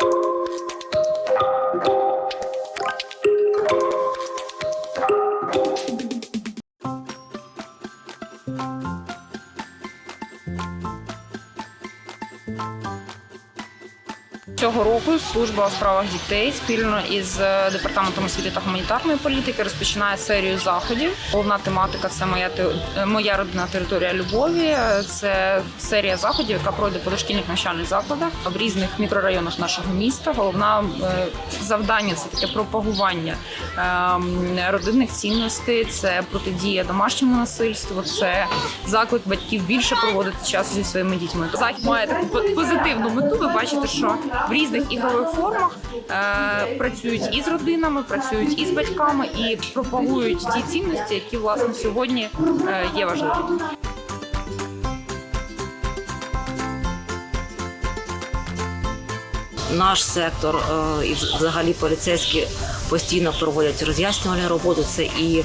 Bye. Цього року служба у справах дітей спільно із е, департаментом освіти та гуманітарної політики розпочинає серію заходів. Головна тематика це моя е, моя родина територія любові. Е, Це серія заходів, яка пройде по дошкільних навчальних закладах в різних мікрорайонах нашого міста. Головна е, завдання це таке пропагування ем, родинних цінностей, це протидія домашньому насильству, це заклик батьків більше проводити час зі своїми дітьми. Захід має таку по- позитивну мету. Ви бачите, що в різних ігрових формах е, працюють із родинами, працюють із батьками і пропагують ті цінності, які власне сьогодні е, є важливими. Наш сектор е, і взагалі поліцейські постійно проводять роз'яснювальну роботу. Це і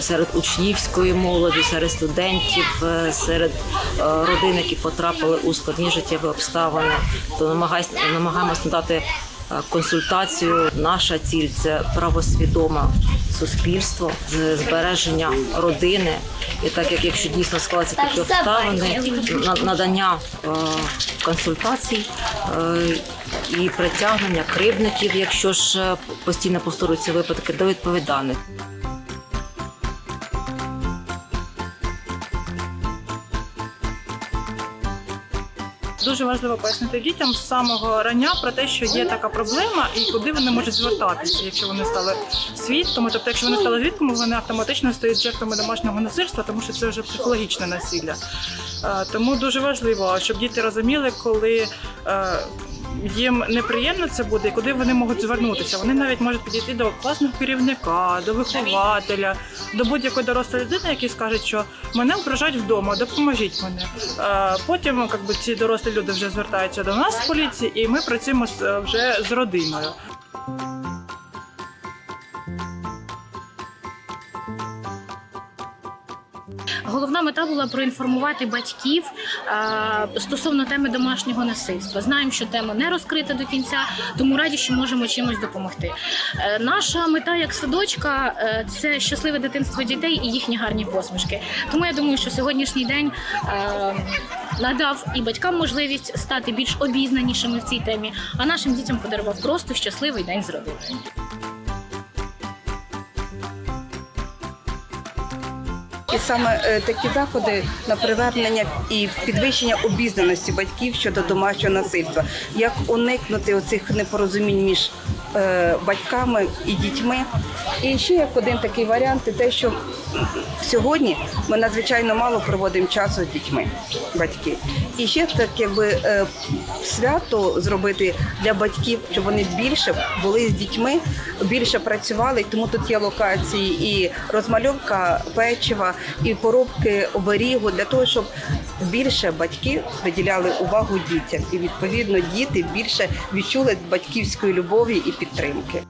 серед учнівської молоді, серед студентів, е, серед е, родин, які потрапили у складні життєві обставини. То намагаємося надати консультацію. Наша ціль це правосвідоме суспільство, збереження родини. І так як якщо дійсно склалися такі обставини, надання консультацій і притягнення кривдників, якщо ж е, постійно повторюються випадки, до відповідальних. Дуже важливо пояснити дітям з самого рання про те, що є така проблема і куди вони можуть звертатися, якщо вони стали свідками. Тобто, якщо вони стали свідками, вони автоматично стають жертвами домашнього насильства, тому що це вже психологічне насилля. Е, Тому дуже важливо, щоб діти розуміли, коли. Їм неприємно це буде, і куди вони можуть звернутися. Вони навіть можуть підійти до класного керівника, до вихователя, до будь-якої дорослої людини, який скаже, що мене ображають вдома, допоможіть мене. Е, Потім як би, ці дорослі люди вже звертаються до нас з поліції, і ми працюємо е, вже з родиною. Головна мета була проінформувати батьків е, стосовно теми домашнього насильства. Знаємо, що тема не розкрита до кінця, тому раді, що можемо чимось допомогти. Е, наша мета як садочка е, це щасливе дитинство дітей і їхні гарні посмішки. Тому я думаю, що сьогоднішній день надав і батькам можливість стати більш обізнанішими в цій темі, а нашим дітям подарував просто щасливий день з родиною. І саме е, такі заходи на привернення і підвищення обізнаності батьків щодо домашнього насильства, як уникнути оцих непорозумінь між е, батьками і дітьми. І ще як один такий варіант, те, що сьогодні ми надзвичайно мало проводимо часу з дітьми, батьки. І ще так, якби е, свято зробити для батьків, щоб вони більше були з дітьми, більше працювали. Тому тут є локації і розмальовка печива, і коробки оберігу для того, щоб більше батьки приділяли увагу дітям, і відповідно діти більше відчули батьківської любові і підтримки.